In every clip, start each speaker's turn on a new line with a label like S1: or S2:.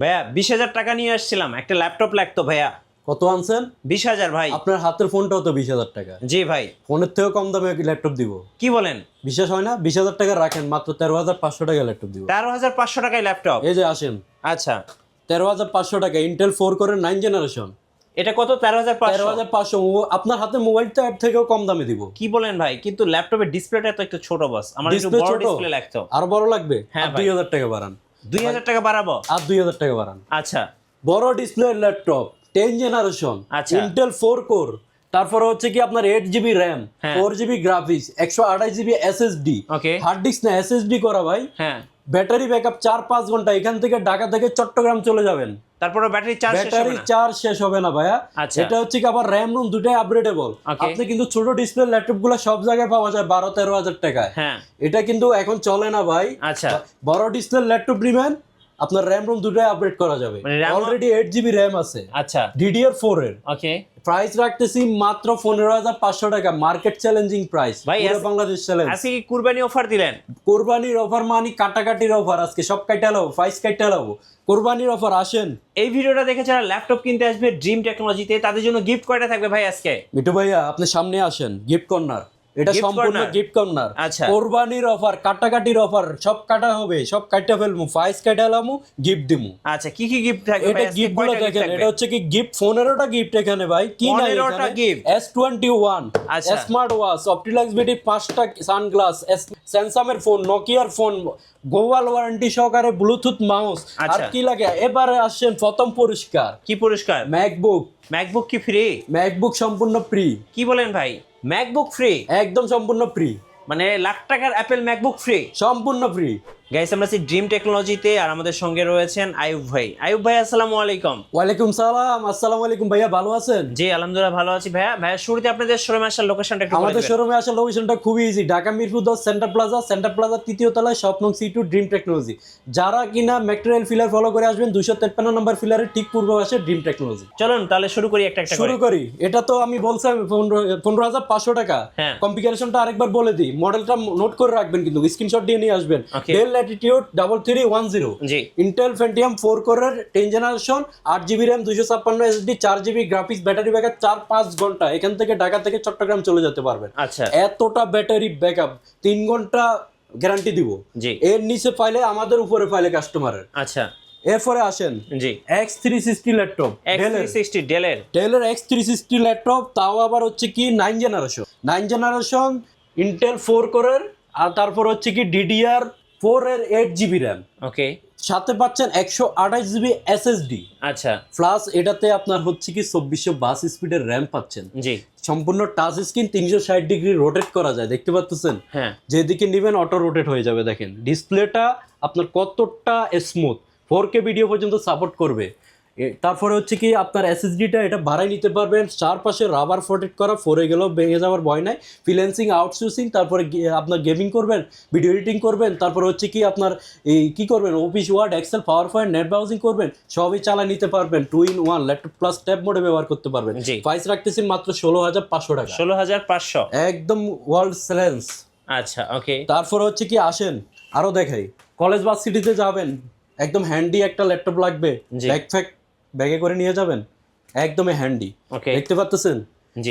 S1: ভাইয়া বিশ হাজার টাকা নিয়ে আসছিলাম। একটা ল্যাপটপ লাগতো ভাইয়া।
S2: কত আনছেন?
S1: বিশ হাজার ভাই।
S2: আপনার হাতের ফোনটাও তো বিশ হাজার টাকা।
S1: জি ভাই।
S2: ফোনের থেকেও কম দামে ল্যাপটপ দিব?
S1: কি বলেন?
S2: বিশ্বাস হয় না? বিশ হাজার টাকা রাখেন মাত্র তেরো হাজার পাঁচশো টাকা ল্যাপটপ দিব।
S1: তেরো হাজার পাঁচশো টাকায় ল্যাপটপ?
S2: এই যে আসেন।
S1: আচ্ছা।
S2: তেরো হাজার পাঁচশো টাকা Intel four core nine generation
S1: এটা কত? তেরো হাজার
S2: তেরো
S1: পাঁচশো
S2: হাজার পাঁচশো। আপনার হাতে মোবাইলটা এর থেকেও কম দামে দিব।
S1: কি বলেন ভাই? কিন্তু ল্যাপটপের ডিসপ্লেটা তো একটু ছোট বস আমার বড়
S2: ছোট?
S1: ডিসপ্লে লাগতো।
S2: আরও বড় লাগবে?
S1: হ্যাঁ
S2: দুই হাজার টাকা বাড়ান।
S1: দুই হাজার টাকা বাড়াবো?
S2: আর দুই হাজার টাকা বাড়ান।
S1: আচ্ছা।
S2: বড় ডিসপ্লে ল্যাপটপ টেন জেনারেশন
S1: আচ্ছা।
S2: ইন্টেল ফোর কোর তারপরে হচ্ছে কি আপনার eight GB RAM. Four GB graphics একশো আঠাশ GB SSD
S1: okay
S2: hard disk না এসএসডি করা ভাই?
S1: হ্যাঁ।
S2: ব্যাটারি ব্যাকআপ চার পাঁচ ঘণ্টা এখান থেকে ঢাকা থেকে চট্টগ্রাম চলে যাবেন।
S1: তারপরে ব্যাটারি চার্জ শেষ হবে
S2: ব্যাটারি
S1: না?
S2: চার্জ শেষ হবে না ভাইয়া।
S1: আচ্ছা।
S2: এটা হচ্ছে কি আবার র্যাম রুম দুটাই আপগ্রেডেবল আপনি কিন্তু ছোট ডিসপ্লে ল্যাপটপগুলো সব জায়গায় পাওয়া যায় বারো তেরো হাজার টাকায়।
S1: হ্যাঁ।
S2: এটা কিন্তু এখন চলে না ভাই।
S1: আচ্ছা।
S2: বড় ডিসপ্লে ল্যাপটপ নেবেন আপনার র্যাম রুম দুটাই আপডেট করা যাবে। অলরেডি এইট জিবি র্যাম আছে।
S1: আচ্ছা।
S2: ডিডিআর ফোর এর।
S1: ওকে
S2: প্রাইস রাখতেছি মাত্র পনেরো হাজার পাঁচশো টাকা। মার্কেট চ্যালেঞ্জিং প্রাইস
S1: ভাই,
S2: পুরো বাংলাদেশ চ্যালেঞ্জ
S1: আজকে কি কুরবানি অফার দিলেন?
S2: কোরবানির অফার মানে কাটাকাটির অফার আজকে সব কাইটা লাবো প্রাইস কাইটা লাবো। কোরবানির অফার আসেন।
S1: এই ভিডিওটা দেখে যারা ল্যাপটপ কিনতে আসবে ড্রিম টেকনোলজিতে তাদের জন্য গিফট কয়টা থাকবে ভাই আজকে?
S2: মিঠু ভাইয়া আপনি সামনে আসেন। গিফট কর্নার এটা সম্পূর্ণ গিফট কর্নার
S1: আচ্ছা।
S2: কোরবানির অফার কাটাকাটির অফার সব কাটা হবে সব কাটা ফেলমু প্রাইস কাটা লামু গিফট দিমু।
S1: আচ্ছা কি কি গিফট থাকবে
S2: এটা
S1: গিফটগুলো
S2: দেখেন এটা হচ্ছে কি গিফট পনেরোটা গিফট এখানে ভাই কি নাই
S1: 15টা gift?
S2: এস টোয়েন্টি ওয়ান
S1: আচ্ছা।
S2: স্মার্ট ওয়াচ অপটিলাক্স বিটি পাঁচটা সানগ্লাস স্যামসাংয়ের ফোন নোকিয়ার ফোন গোয়াল ওয়ারেন্টি সহকারে ব্লুটুথ মাউস আর
S1: আচ্ছা।
S2: কি লাগে? এবারে আসছেন প্রথম পুরস্কার
S1: কি পুরস্কার
S2: ম্যাকবুক
S1: ম্যাকবুক কি ফ্রি
S2: ম্যাকবুক সম্পূর্ণ ফ্রি
S1: কি বলেন ভাই? ম্যাকবুক ফ্রি
S2: একদম সম্পূর্ণ ফ্রি
S1: মানে লাখ টাকার অ্যাপেল ম্যাকবুক ফ্রি
S2: সম্পূর্ণ ফ্রি
S1: গাইস আমরা আছি ড্রিম টেকনোলজিতে আর আমাদের সঙ্গে রয়েছেন আয়ুব ভাই। আয়ুব ভাই আসসালামু আলাইকুম।
S2: ওয়ালাইকুম সালাম আসসালামু আলাইকুম ভাইয়া ভালো আছেন?
S1: জি আলহামদুলিল্লাহ ভালো আছি ভাইয়া। ভাইয়া শুরুতে আপনাদের শোরুমে আসার লোকেশনটা একটু
S2: আমাদের শোরুমে আসার লোকেশনটা খুবই ইজি ঢাকা মিরপুর দশ সেন্টার প্লাজা সেন্টার প্লাজা তৃতীয় তলায় স্বপ্নং সি টু ড্রিম টেকনোলজি যারা কিনা ম্যাটেরিয়াল ফিলার ফলো করে আসবেন দুশো তেপ্পান্ন নম্বর ফিলারের ঠিক পূর্ব পাশে ড্রিম টেকনোলজি
S1: চলুন তাহলে শুরু করি একটা একটা করে।
S2: শুরু করি। এটা তো আমি বলছি পনেরো হাজার পাঁচশো টাকা।
S1: হ্যাঁ।
S2: কম্পিউটারেশনটা আরেকবার বলে দিই। মডেলটা নোট করে রাখবেন কিন্তু স্ক্রিনশট দিয়ে নিয়ে আসবেন. Dell Latitude double three one zero
S1: জি।
S2: ইন্টেল ফেন্টিয়াম ফোর কোরের টেন জেনারেশন আট জিবি র্যাম দুশো ছাপ্পান্ন এসডি চার জিবি গ্রাফিক্স ব্যাটারি ব্যাকআপ চার পাঁচ ঘণ্টা। এখান থেকে ঢাকা থেকে চট্টগ্রাম চলে যেতে পারবেন।
S1: আচ্ছা।
S2: এতটা ব্যাটারি ব্যাকআপ তিন ঘণ্টা গ্যারান্টি দিব।
S1: জি।
S2: এর নিচে ফাইলে আমাদের উপরে ফাইলে কাস্টমারের
S1: আচ্ছা।
S2: এরপরে আসেন
S1: জি।
S2: X three sixty laptop
S1: sixty ডেলের
S2: ডেলের এক্স থ্রি সিক্সটি ল্যাপটপ তাও আবার হচ্ছে কি nine generation nine generation Intel four কোরের আর তারপর হচ্ছে কি ডিডিআর ফোর এর এইট জিবি র্যাম
S1: ওকে।
S2: সাথে পাচ্ছেন একশো আঠাশ জিবি এসএসডি
S1: আচ্ছা।
S2: প্লাস এটাতে আপনার হচ্ছে কি চব্বিশশো বাস স্পিডের র্যাম পাচ্ছেন।
S1: জি।
S2: সম্পূর্ণ টাচ স্ক্রিন তিনশো ষাট ডিগ্রি রোটেট করা যায় দেখতে পাচ্ছেন
S1: হ্যাঁ।
S2: যেদিকে নেবেন অটো রোটেট হয়ে যাবে দেখেন। ডিসপ্লেটা আপনার কতটা স্মুথ ফোর কে ভিডিও পর্যন্ত সাপোর্ট করবে। তারপরে হচ্ছে কি আপনার এসএসডিটা এটা ভাড়ায় নিতে পারবেন। চারপাশে রাবার প্রোটেক্ট করা ফোরে গেলেও ভেঙে যাওয়ার ভয় নাই। ফ্রিল্যান্সিং আউটসোর্সিং তারপরে আপনার গেমিং করবেন ভিডিও এডিটিং করবেন তারপর হচ্ছে কি আপনার এই কি করবেন office Word Excel PowerPoint net browsing করবেন সবই চালা নিতে পারবেন। Two in one laptop plus tab মোডে ব্যবহার করতে পারবেন। প্রাইস রাখতেছি মাত্র ষোলো হাজার পাঁচশো টাকা।
S1: ষোলো হাজার পাঁচশো?
S2: একদম ওয়ার্ল্ড সেলেন্স
S1: আচ্ছা ওকে
S2: তারপর হচ্ছে কি আসেন আরও দেখাই। কলেজ বাস সিটিতে যাবেন একদম হ্যান্ডি একটা ল্যাপটপ লাগবে।
S1: জি।
S2: ব্যাগ করে নিয়ে যাবেন? একদমই হ্যান্ডি দেখতে পাচ্ছেন।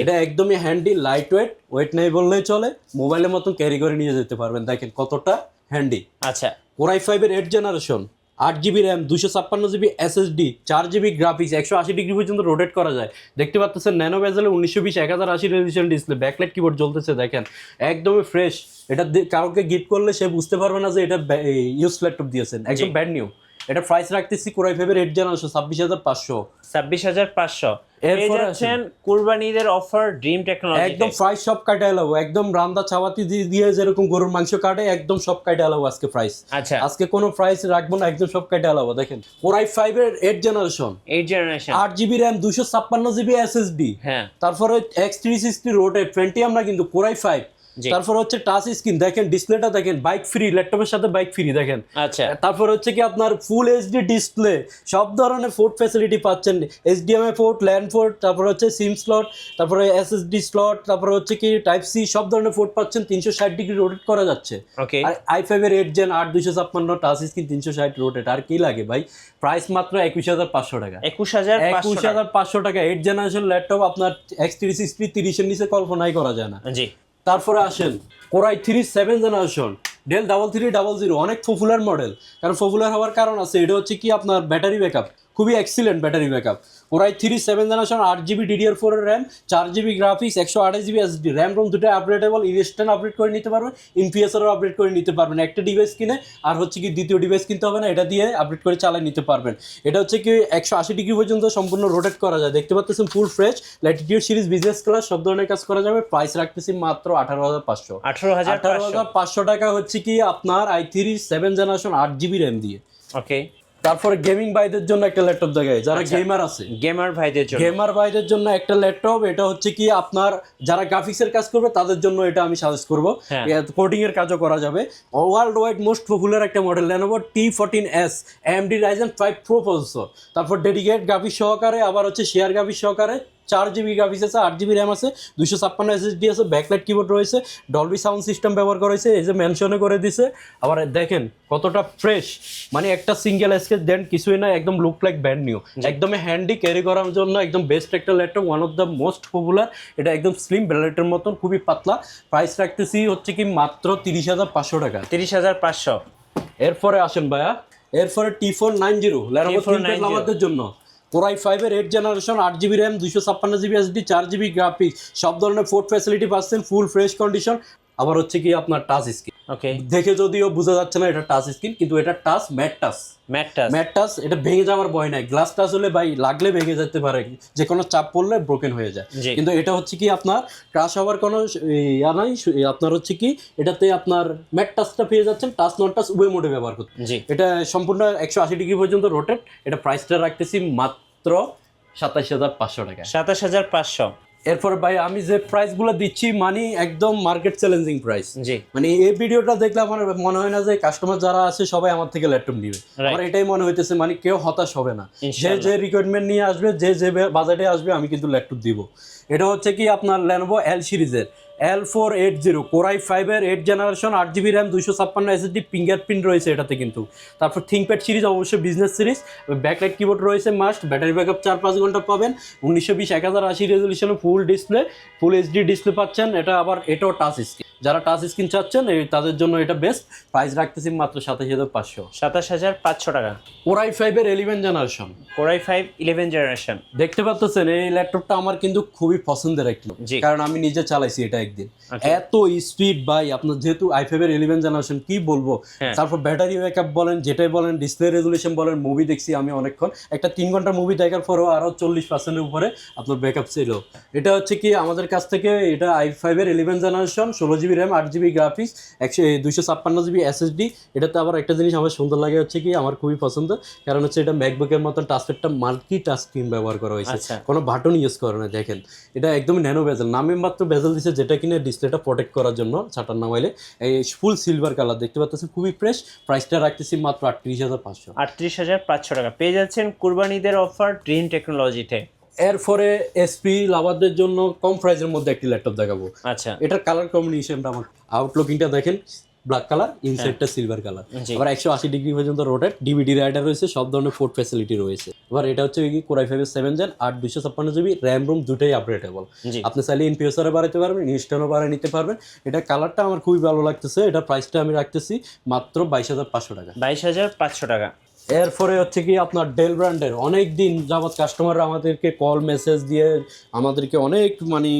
S2: এটা একদমই হ্যান্ডি লাইট ওয়েট ওয়েট নেই বললেই চলে। মোবাইলের মতন ক্যারি করে নিয়ে যেতে পারবেন। দেখেন কতটা হ্যান্ডি
S1: আচ্ছা।
S2: কোরাই ফাইভের এইট জেনারেশন আট জিবি র্যাম দুশো ছাপ্পান্ন জিবি এসএসডি চার জিবি গ্রাফিক্স একশো আশি ডিগ্রি পর্যন্ত রোটেট করা যায়। দেখতে পাচ্ছেন ন্যানো বেজেলে উনিশশো বিশ এক হাজার আশি রেজিস্ট্রেশন ডিসপ্লে ব্যাকলাইট কিবোর্ড জ্বলতেছে দেখেন। একদমই ফ্রেশ এটা কাউকে গিফট করলে সে বুঝতে পারবে না যে এটা ইউজ ল্যাপটপ দিয়েছেন। একদম ব্যাড নিউ এটা প্রাইস রাখতেছি কোরাই ফাইভের এইট জেনারেশন ছাব্বিশ হাজার পাঁচশো।
S1: ছাব্বিশ হাজার পাঁচশো।
S2: এরপরে
S1: কুরবানিদের অফার ড্রিম টেকনোলজি
S2: একদম প্রাইস সব কাটে এলাবো একদম রান্দা চাওয়াতি দিয়ে- যেরকম গরুর মাংস কাটে একদম সব কাটে এলাবো আজকে প্রাইস
S1: আচ্ছা।
S2: আজকে কোনো প্রাইস রাখব না একদম সব কেটে আলাবো দেখেন কোরাই ফাইভের এইট জেনারেশন
S1: এইট জেনারেশন
S2: আট জিবি র্যাম দুশো ছাপ্পান্ন জিবি এসএসডি
S1: হ্যাঁ।
S2: তারপরে এক্স থ্রি সিক্সটি রোটে টোয়েন্টি আমরা কিন্তু কোরাই ফাইভ। তারপর হচ্ছে টাচ স্ক্রিন দেখেন ডিসপ্লেটা দেখেন বাইক ফ্রি ল্যাপটপের সাথে বাইক ফ্রি দেখেন।
S1: আচ্ছা।
S2: তারপর হচ্ছে কি আপনার ফুল এইচডি ডিসপ্লে সব ধরনের পোর্ট ফ্যাসিলিটি পাচ্ছেন। এইচডিএমআই পোর্ট ল্যান্ড ফোর্ট তারপর হচ্ছে সিম স্লট তারপরে এসএসডি স্লট তারপর হচ্ছে কি টাইপ সি সব ধরনের পোর্ট পাচ্ছেন তিনশো ষাট ডিগ্রি রোটেট করা যাচ্ছে।
S1: ওকে
S2: আর আই ফাইভের এইট জেন আট দুশো ছাপ্পান্ন টাচ স্ক্রিন তিনশো ষাট রোটেট আর কি লাগে ভাই? প্রাইস মাত্র একুশ হাজার পাঁচশো টাকা।
S1: একুশ হাজার
S2: একুশ হাজার পাঁচশো টাকা। এইট জেনারেশন ল্যাপটপ আপনার এক্স থ্রি সিক্সটি তিরিশের নিচে কল্পনাই করা যায় না।
S1: জি।
S2: তারপরে আসেন, Core i three seven generation, Dell double three double zero, অনেক পপুলার মডেল কারণ পপুলার হওয়ার কারণ আছে, এটা হচ্ছে কি আপনার ব্যাটারি ব্যাকআপ খুবই excellent battery backup Core i three seven generation আট জিবি ডিডিআর ফোর র্যাম চার জিবি গ্রাফিক্স একশো আঠাশ জিবি এসডি র্যাম রোম দুটো আপডেটেবল ইনস্ট্যান্ট আপডেট করে নিতে পারবেন ইনপিএসআরও আপডেট করে নিতে পারবেন একটা ডিভাইস কিনে আর হচ্ছে কি দ্বিতীয় ডিভাইস কিনতে হবে না এটা দিয়ে আপডেট করে চালিয়ে নিতে পারবেন। এটা হচ্ছে কি একশো আশি ডিগ্রি পর্যন্ত সম্পূর্ণ রোটেট করা যায়। দেখতে পাচ্ছেন full fresh Latitude series business class সব ধরনের কাজ করা যাবে। প্রাইস রাখতেছি মাত্র আঠারো হাজার পাঁচশো।
S1: আঠারো হাজার
S2: আঠারো হাজার পাঁচশো টাকা হচ্ছে কি আপনার আই থ্রি সেভেন জেনারেশন আট জিবি র্যাম দিয়ে।
S1: ওকে
S2: তারপরে গেমিং ভাইদের জন্য একটা ল্যাপটপ দেখায় যারা
S1: আচ্ছা।
S2: গেমার আছে।
S1: গেমার ভাইদের জন্য।
S2: গেমার ভাইদের জন্য একটা ল্যাপটপ এটা হচ্ছে কি আপনার যারা গ্রাফিক্সের কাজ করবে তাদের জন্য এটা আমি সাজেস্ট করব। কোডিং এর কাজও করা যাবে। ওয়ার্ল্ড ওয়াইড মোস্ট পপুলার একটা model Lenovo T fourteen S AMD Ryzen five pro processor তারপর ডেডিকেট গ্রাফিক্স সহকারে আবার হচ্ছে শেয়ার গ্রাফিক্স সহকারে। চার জিবি গ্রাফিক্স আছে আট জিবি র্যাম আছে দুশো ছাপ্পান্ন এসএসডি আছে ব্যাকলাইট কিবোর্ড রয়েছে ডলবি সাউন্ড সিস্টেম ব্যবহার করা হয়েছে এই যে মেনশনে করে দিছে। আবার দেখেন কতটা ফ্রেশ মানে একটা সিঙ্গেল স্কেচ দেন কিছুই না একদম লুক লাইক ব্যান্ড নিউ একদমই হ্যান্ডি ক্যারি করার জন্য একদম বেস্ট একটা laptop one of the most popular এটা একদম স্লিম ব্যালেটের মতন খুবই পাতলা। প্রাইস রাখতেছি হচ্ছে কি মাত্র তিরিশ হাজার পাঁচশো টাকা।
S1: তিরিশ হাজার পাঁচশো।
S2: এরপরে আসেন ভাইয়া এরপরে টি ফোর নাইন জিরো
S1: T490
S2: জন্য কোরাই ফাইভের এইট জেনারেশন আট জিবি র্যাম দুশো ছাপ্পান্ন জিবি এসডি চার জিবি গ্রাফিক্স সব ধরনের ফোর্ট ফ্যাসিলিটি পাচ্ছেন ফুল ফ্রেশ কন্ডিশন আবার হচ্ছে কি আপনার টাচ স্ক্রিন
S1: ওকে
S2: দেখে যদিও বোঝা যাচ্ছে না এটা টাচ স্ক্রিন কিন্তু এটা টাচ ম্যাট টাচ
S1: ম্যাটটাস
S2: ম্যাট টাচ এটা ভেঙে যাওয়ার ভয় নাই। গ্লাস টাচ হলে ভাই লাগলে ভেঙে যেতে পারে যে কোনো চাপ পড়লে ব্রোকেন হয়ে যায়। কিন্তু এটা হচ্ছে কি আপনার ক্রাশ হওয়ার কোনো ইয়া নাই আপনার হচ্ছে কি এটাতে আপনার ম্যাট টাচটা পেয়ে যাচ্ছেন টাচ নন টাচ উভয় মোডে ব্যবহার করতে। এটা সম্পূর্ণ একশো আশি ডিগ্রি পর্যন্ত রোটেট এটা প্রাইসটা রাখতেছি মাত্র সাতাশ হাজার পাঁচশো টাকা।
S1: সাতাশ হাজার পাঁচশো।
S2: এরপর ভাই আমি যে প্রাইসগুলো দিচ্ছি মানে একদম মার্কেট চ্যালেঞ্জিং প্রাইস
S1: জি।
S2: মানে এই ভিডিওটা দেখলে আমার মনে হয় না যে কাস্টমার যারা আছে সবাই আমার থেকে ল্যাপটপ নিবে। আমার এটাই মনে হইতেছে মানে কেউ হতাশ হবে না। যে যে রিকোয়ারমেন্ট নিয়ে আসবে যে যে বাজেটে আসবে আমি কিন্তু ল্যাপটপ দিব। এটা হচ্ছে কি আপনার ল্যানোভো এল সিরিজের L four eight zero core i ফাইভের এইট জেনারেশন আট জিবি র্যাম দুইশো ছাপ্পান্ন এসএসডি ফিঙ্গারপ্রিন্ট রয়েছে এটাতে কিন্তু। তারপর থিঙ্কপ্যাড সিরিজ অবশ্যই বিজনেস সিরিজ ব্যাকলাইট কিবোর্ড রয়েছে মাস্ট ব্যাটারি ব্যাকআপ চার পাঁচ ঘণ্টা পাবেন। উনিশশো বিশ এক হাজার আশি রেজলিউশনে full display full HD display পাচ্ছেন, এটা আবার এটাও টাচ স্ক্রিন যারা টাচ স্ক্রিন চাচ্ছেন এই তাদের জন্য এটা বেস্ট প্রাইস রাখতেছি মাত্র সাতাশ হাজার পাঁচশো।
S1: সাতাশ হাজার পাঁচশো টাকা।
S2: কোরাই ফাইভের eleven generation
S1: core i five eleven generation
S2: দেখতে পাচ্ছেন এই ল্যাপটপটা আমার কিন্তু খুবই পছন্দের একটি। কারণ আমি নিজে চালাইছি এটা একদিন। এত স্পিড বাই আপনার যেহেতু আই ফাইভের ইলেভেন জেনারেশন কি বলব?
S1: হ্যাঁ।
S2: তারপর ব্যাটারি ব্যাকআপ বলেন যেটাই বলেন ডিসপ্লে রেজুলেশন বলেন মুভি দেখছি আমি অনেকক্ষণ। একটা তিন ঘণ্টা মুভি দেখার পরেও আরও চল্লিশ পার্সেন্টের উপরে আপনার ব্যাকআপ ছিল। এটা হচ্ছে কি আমাদের কাছ থেকে এটা আই ফাইভের ইলেভেন জেনারেশন ষোলো জিবি র্যাম আট জিবি গ্রাফিক্স একশো দুইশো ছাপ্পান্ন জিবি এসএসডি এটাতে আবার একটা জিনিস আমার সুন্দর লাগে হচ্ছে কি আমার খুবই পছন্দ। কারণ হচ্ছে এটা ম্যাকবুকের মতন টাচপ্যাডটা মাল্টি টাচ স্ক্রিন ব্যবহার করা হয়েছে।
S1: আচ্ছা।
S2: কোনো বাটন ইউজ করে না দেখেন। এটা একদম ন্যানো বেজেল নামে মাত্র বেজেল দিছে যেটা কিনে ডিসপ্লেটা প্রোটেক্ট করার জন্য ছাটার নামাইলে। এই ফুল সিলভার কালার দেখতে পাচ্ছেন খুবই ফ্রেশ প্রাইসটা রাখতেছি মাত্র আটত্রিশ হাজার পাঁচশো।
S1: আটত্রিশ হাজার পাঁচশো টাকা। পেয়ে যাচ্ছেন কুরবানিদের অফার ড্রিম টেকনোলজিতে
S2: এরপরে এসপি লাভারদের জন্য কম প্রাইসের মধ্যে একটি ল্যাপটপ দেখাবো।
S1: আচ্ছা।
S2: এটার কালার কম্বিনেশনটা আমার আউটলুকিংটা দেখেন ব্ল্যাক কালার ইনসাইডটা সিলভার কালার। আবার একশো আশি ডিগ্রি পর্যন্ত রোটেট ডিভিডি রাইডার রয়েছে সব ধরনের ফোর্ট ফ্যাসিলিটি রয়েছে। এবার এটা হচ্ছে কি কোরাই ফাইভের সেভেন জেন আট দুশো ছাপ্পান্ন জিবি র্যাম রুম দুটোই আপডেটেবল আপনি চাইলে ইনপিএসআরে বাড়াতে পারবেন ইনস্ট্যান্টও বাড়ায় নিতে পারবেন। এটা কালারটা আমার খুবই ভালো লাগতেছে এটা প্রাইসটা আমি রাখতেছি মাত্র বাইশ হাজার পাঁচশো টাকা।
S1: বাইশ হাজার পাঁচশো টাকা।
S2: এরপরে হচ্ছে কি আপনার ডেল ব্র্যান্ডের অনেক দিন যাবৎ কাস্টমাররা আমাদেরকে কল মেসেজ দিয়ে আমাদেরকে অনেক মানে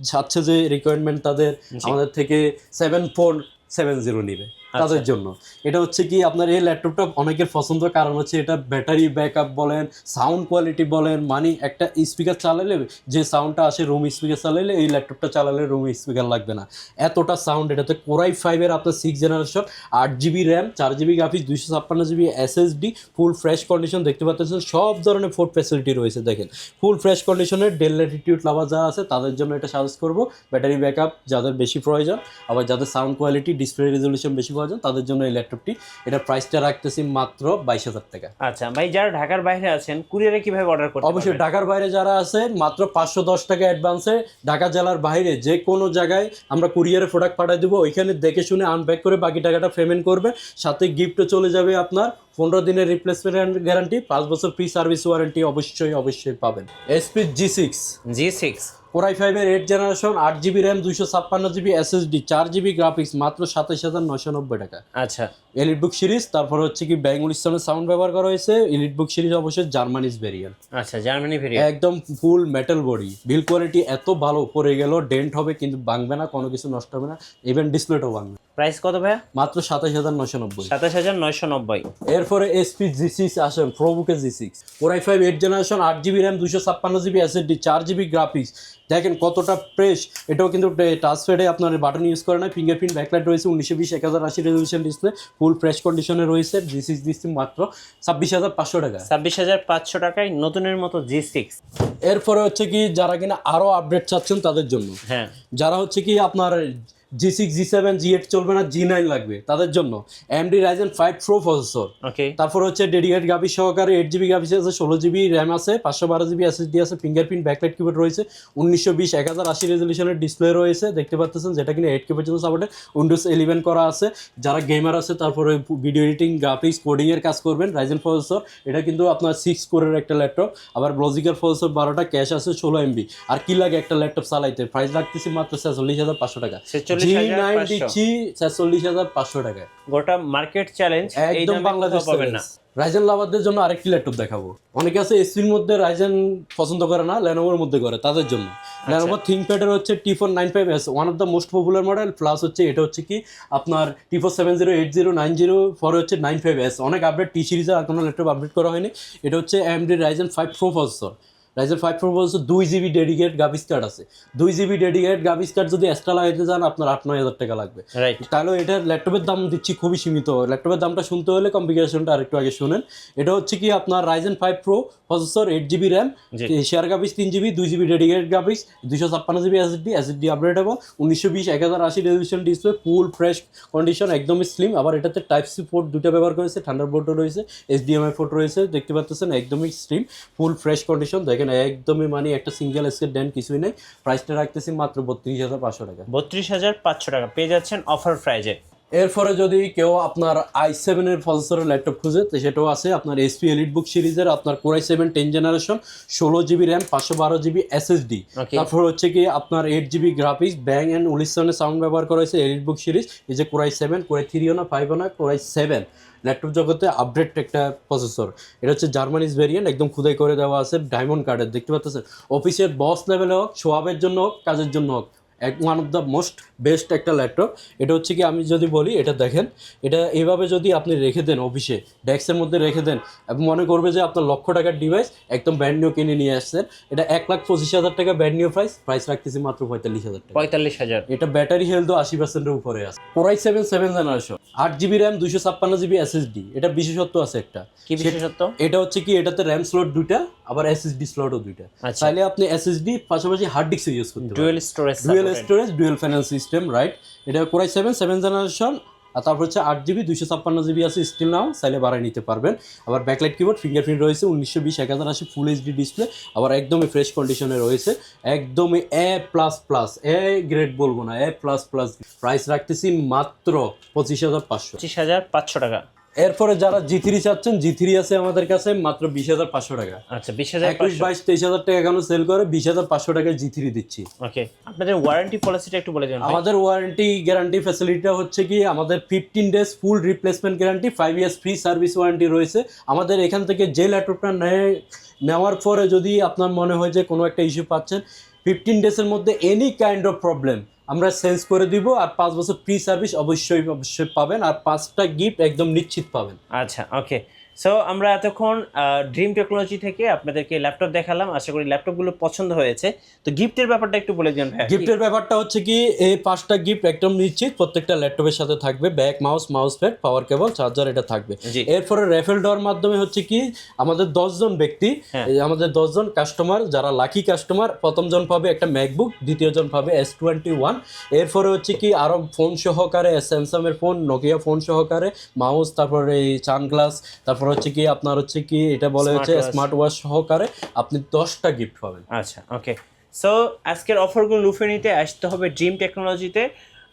S2: যাচ্ছে যে রিকোয়ারমেন্ট তাদের আমাদের থেকে সেভেন ফোর সেভেন জিরো নিবে। তাদের জন্য। এটা হচ্ছে কি আপনার এই ল্যাপটপটা অনেকের পছন্দ কারণ হচ্ছে এটা ব্যাটারি ব্যাকআপ বলেন সাউন্ড কোয়ালিটি বলেন মানে একটা স্পিকার চালালে যে সাউন্ডটা আসে রুম স্পিকার চালালে এই ল্যাপটপটা চালালে রুম স্পিকার লাগবে না। এতটা সাউন্ড এটাতে কোরাই ফাইভের আপনার সিক্স জেনারেশন আট জিবি র্যাম চার জিবি গ্রাফিক্স দুইশো ছাপ্পান্ন GB SSD full fresh condition দেখতে পাচ্ছেন সব ধরনের ফোর্ট ফ্যাসিলিটি রয়েছে দেখেন। ফুল ফ্রেশ কন্ডিশনের ডেল ল্যাটিটিউড লাভার যারা আছে তাদের জন্য এটা সাজেস্ট করব। ব্যাটারি ব্যাকআপ যাদের বেশি প্রয়োজন আবার যাদের সাউন্ড কোয়ালিটি ডিসপ্লে রেজলিউশন বেশি প্রয়োজন তাদের জন্য এই ল্যাপটপটি। এটা প্রাইসটা রাখতেছি মাত্র বাইশ হাজার টাকা।
S1: আচ্ছা ভাই যারা ঢাকার বাইরে আছেন কুরিয়ারে কীভাবে অর্ডার করতে
S2: অবশ্যই ঢাকার বাইরে যারা আছে মাত্র পাঁচশো দশ টাকা অ্যাডভান্সে ঢাকা জেলার বাইরে যে কোনো জায়গায় আমরা কুরিয়ারে প্রোডাক্ট পাঠিয়ে দেবো ওইখানে দেখে শুনে আনপ্যাক করে বাকি টাকাটা পেমেন্ট করবে সাথে গিফটও চলে যাবে আপনার পনেরো দিনের রিপ্লেসমেন্ট গ্যারান্টি পাঁচ বছর ফ্রি সার্ভিস ওয়ারেন্টি অবশ্যই অবশ্যই পাবেন। HP G six
S1: G six
S2: core i ফাইভের এইট জেনারেশন আট জিবি র্যাম দুইশো ছাপ্পান্ন জিবি এসএসডি চার জিবি গ্রাফিক্স মাত্র সাতাশ হাজার নশো নব্বই টাকা।
S1: আচ্ছা।
S2: এলিট বুক সিরিজ তারপর হচ্ছে কি ব্যাঙ্গুল ইসলামের সাউন্ড ব্যবহার করা হয়েছে। এলিট বুক সিরিজ অবশ্যই জার্মানিজ ভেরিয়েন্ট
S1: আচ্ছা জার্মানি ভেরিয়েন্ট
S2: একদম full metal body build quality এত ভালো পড়ে গেল ডেন্ট হবে কিন্তু ভাঙবে না কোনো কিছু নষ্ট হবে না ইভেন ডিসপ্লেটাও ভাঙবে।
S1: প্রাইস কত ভাইয়া?
S2: মাত্র সাতাশ হাজার নশো নব্বই।
S1: সাতাশ হাজার নয়শো নব্বই।
S2: এরপরে এসপি জি সিক্স আসেন প্রোবুকে G six core i five eight generation আট জিবি র্যাম দুশো ছাপ্পান্ন জিবি এসএসডি চার জিবি গ্রাফিক্স দেখেন কতটা ফ্রেশ এটাও কিন্তু টাচ ফেডে আপনার বাটন ইউজ করে না ফিঙ্গারপ্রিন্ট ব্যাকলাইট রয়েছে উনিশশো বিশ এক হাজার আশি রেজলিউশন ডিসপ্লে ফুল ফ্রেশ কন্ডিশনে রয়েছে জি সিক্স দিচ্ছি মাত্র ছাব্বিশ হাজার পাঁচশো টাকা।
S1: ছাব্বিশ হাজার পাঁচশো টাকায় নতুনের মতো জি সিক্স
S2: এরপরে হচ্ছে কি যারা কিনা আরও আপডেট চাচ্ছেন তাদের জন্য।
S1: হ্যাঁ।
S2: যারা হচ্ছে কি আপনার G six G seven G eight চলবে না জি নাইন লাগবে তাদের জন্য। AMD Ryzen five pro processor
S1: okay
S2: তারপর হচ্ছে ডেডিকেট গাবি সহকারে এইট জিবি গাবি আছে ষোলো জিবি র্যাম আছে পাঁচশো বারো জিবি এসএসডি আছে ফিঙ্গারপ্রিন্ট ব্যাকলাইট কিবোর্ড রয়েছে উনিশশো বিশ এক হাজার আশি রেজলিউশনের ডিসপ্লে রয়েছে দেখতে পাচ্ছেন যেটা কিনা এইট কে পর্যন্ত সাপোর্টে উইন্ডোজ ইলেভেন করা আছে যারা গেমার আছে তারপরে ভিডিও এডিটিং গ্রাফিক্স কোডিংয়ের কাজ করবেন রাইজেন প্রসেসর এটা কিন্তু আপনার সিক্স কোরের একটা ল্যাপটপ আবার লজিক্যাল প্রসেসর বারোটা ক্যাশ আছে ষোলো এমবি আর কি লাগে একটা ল্যাপটপ চালাইতে? প্রাইস রাখতেছি মাত্র ছেচল্লিশ হাজার পাঁচশো টাকা। জি নাইন
S1: পাঁচশো।
S2: দিচ্ছি ছেচল্লিশ হাজার পাঁচশো টাকায়
S1: গোটা মার্কেট চ্যালেঞ্জ
S2: একদম বাংলাদেশ
S1: পাবেন না।
S2: রাইজেন লাভারদের জন্য আরেকটি ল্যাপটপ দেখাবো। অনেকে আছে মধ্যে রাইজেন পছন্দ করে না ল্যানোভোর মধ্যে করে তাদের জন্য। ল্যানোভো থিঙ্কপ্যাডের হচ্ছে T four nine five S one of the most popular model plus হচ্ছে এটা হচ্ছে কি আপনার T four seven zero eight zero nine zero four হচ্ছে নাইন ফাইভ এস অনেক আপডেট টি সিরিজের আর কোনো ল্যাপটপ আপডেট করা হয়নি। এটা হচ্ছে AMD Ryzen five pro processor Ryzen five pro processor দুই জিবি ডেডিকেট গ্রাফিক্স কার্ড আছে। দুই জিবি ডেডিকেট গ্রাফিক্স কার্ড যদি এক্সট্রা লাগাইতে চান আপনার আট নয় হাজার টাকা লাগবে। তাহলে এটার ল্যাপটপের দাম দিচ্ছি খুবই সীমিত। ল্যাপটপের দামটা শুনতে হলে কম্পিউটারটা আরেকটু আগে শুনেন। এটা হচ্ছে কি আপনার Ryzen five pro processor eight GB RAM share graphics তিন জিবি দুই জিবি ডেডিকেট গ্রাফিক্স দুশো ছাপ্পান্ন জিবি এসএসডি এসএসডি আপডেট এবং উনিশশো বিশ এক হাজার আশি resolution display full fresh condition একদমই স্লিম আবার এটাতে টাইপ সি পোর্ট দুটো ব্যবহার করেছে ঠান্ডার বোর্ডও রয়েছে এইচডিএমআই পোর্ট রয়েছে দেখতে পাচ্ছেন একদমই স্লিম ফুল ফ্রেশ কন্ডিশন দেখেন, একদমই মানে একটা সিঙ্গেল স্কেট ড্যান কিছুই নেই। প্রাইসটা রাখতেছি মাত্র বত্রিশ হাজার পাঁচশো টাকা।
S1: বত্রিশ হাজার পাঁচশো টাকা। পেয়ে যাচ্ছেন অফার প্রাইজে
S2: এরপরে যদি কেউ আপনার আই সেভেনের প্রসেসরের ল্যাপটপ খুঁজে তো সেটাও আছে। আপনার এসপি এলিট বুক সিরিজের আপনার core i seven ten generation ষোলো জিবি র্যাম পাঁচশো বারো জিবি এসএসডি. তারপর হচ্ছে কি আপনার eight GB graphics Bang and উলিসনের sound ব্যবহার করা হয়েছে এলিট বুক সিরিজ এই যে কোরাই সেভেন কোরাই থ্রিও না ফাইভও না কোরাই সেভেন ল্যাপটপ জগতে আপডেট একটা প্রসেসর এটা হচ্ছে জার্মানিজ ভেরিয়েন্ট একদম খুদাই করে দেওয়া আছে ডায়মন্ড কার্ডের দেখতে পাচ্ছেন? অফিসের বস লেভেলে হোক সোয়াবের জন্য হোক কাজের জন্য হোক। এক one of the most best একটা ল্যাপটপ এটা হচ্ছে কি আমি যদি বলি এটা দেখেন এটা এইভাবে যদি আপনি রেখে দেন অফিসে ডেস্কের মধ্যে রেখে দেন এবং মনে করবে যে আপনার লক্ষ টাকার ডিভাইস একদম ব্র্যান্ড নিউ কিনে নিয়ে আসছেন। এটা এক লাখ পঁচিশ হাজার টাকা ব্র্যান্ড নিউ প্রাইস প্রাইস রাখতেছি মাত্র পঁয়তাল্লিশ হাজার টাকা।
S1: পঁয়তাল্লিশ হাজার।
S2: এটা ব্যাটারি হেলথও আশি পার্সেন্টের উপরে আছে। Core i seven seven generation আট জিবি র্যাম দুশো ছাপ্পান্ন জিবি এসএসডি এটা বিশেষত্ব আছে একটা।
S1: কি বিশেষত্ব?
S2: এটা হচ্ছে কি এটাতে র্যাম স্লট দুইটা আবার এসএসডি স্লটও দুইটা।
S1: আচ্ছা।
S2: চাইলে আপনি এসএসডি পাশাপাশি হার্ড ডিস্ক ইউজ করতে
S1: dual storage
S2: dual storage dual finance system right এটা core i seven seven generation আর তারপর হচ্ছে আট জিবি দুশো ছাপ্পান্ন জিবি আছে স্টিল নাও চাইলে বাড়াই নিতে পারবেন। আবার ব্যাকলাইট কিবোর্ড ফিঙ্গারপ্রিন্ট রয়েছে উনিশশো বিশ এক হাজার আশি ফুল এইচডি ডিসপ্লে আবার একদমই ফ্রেশ কন্ডিশনে রয়েছে একদমই A plus plus A grade বলব না এ প্লাস প্লাস প্রাইস রাখতেছি মাত্র পঁচিশ হাজার পাঁচশো।
S1: পঁচিশ হাজার পাঁচশো টাকা।
S2: এরপরে যারা জি থ্রি চাচ্ছেন জি থ্রি আছে আমাদের কাছে মাত্র বিশ হাজার পাঁচশো টাকা।
S1: আচ্ছা বিশ হাজার
S2: একুশ বাইশ তেইশ হাজার টাকা এখনও সেল করে বিশ হাজার পাঁচশো টাকায় জি থ্রি দিচ্ছি।
S1: ওকে আপনাদের ওয়ারেন্টি পলিসিটা একটু বলে দেবেন
S2: আমাদের ওয়ারেন্টি গ্যারান্টি ফ্যাসিলিটিটা হচ্ছে কি আমাদের fifteen days full replacement guarantee five years free service warranty রয়েছে। আমাদের এখান থেকে যে ল্যাপটপটা নেয় নেওয়ার পরে যদি আপনার মনে হয় যে কোনো একটা ইস্যু পাচ্ছেন ফিফটিন ডেজের মধ্যে এনি কাইন্ড অফ প্রবলেম আমরা চেঞ্জ করে দিব আর পাঁচ বছর ফ্রি সার্ভিস অবশ্যই অবশ্যই পাবেন আর পাঁচটা গিফট একদম নিশ্চিত পাবেন।
S1: আচ্ছা ওকে সো আমরা এতক্ষণ ড্রিম টেকনোলজি থেকে আপনাদেরকে ল্যাপটপ দেখালাম। আশা করি ল্যাপটপগুলো পছন্দ হয়েছে। তো গিফটের ব্যাপারটা একটু বলে দিন ভাই
S2: গিফটের ব্যাপারটা হচ্ছে কি এই পাঁচটা গিফট একদম নিশ্চিত প্রত্যেকটা ল্যাপটপের সাথে থাকবে। Bag mouse mouse pad power cable charger এটা থাকবে। এরপরে রেফেল দেওয়ার মাধ্যমে হচ্ছে কি আমাদের দশজন ব্যক্তি
S1: হ্যাঁ।
S2: আমাদের দশজন কাস্টমার যারা লাকি কাস্টমার প্রথমজন পাবে একটা ম্যাকবুক দ্বিতীয়জন পাবে এস টোয়েন্টি ওয়ান এরপরে হচ্ছে কি আরও ফোন সহকারে স্যামসাংয়ের ফোন নোকিয়া ফোন সহকারে মাউস তারপরে এই সানগ্লাস তারপর হচ্ছে কি আপনার হচ্ছে কি এটা বলে হচ্ছে স্মার্ট ওয়াচ সহকারে আপনি দশটা গিফট পাবেন।
S1: আচ্ছা ওকে সো আজকের অফারগুলো লুফে নিতে আসতে হবে ড্রিম টেকনোলজিতে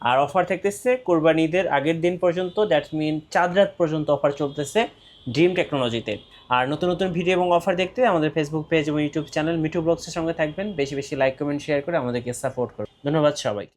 S1: আর অফার থাকতেছে কোরবানিদের আগের দিন পর্যন্ত দ্যাট মিন চাঁদ রাত পর্যন্ত অফার চলতেছে ড্রিম টেকনোলজিতে আর নতুন নতুন ভিডিও এবং অফার দেখতে আমাদের ফেসবুক পেজ এবং ইউটিউব চ্যানেল মিঠু ব্লগসের সঙ্গে থাকবেন। বেশি বেশি লাইক কমেন্ট শেয়ার করে আমাদেরকে সাপোর্ট করুন ধন্যবাদ সবাইকে।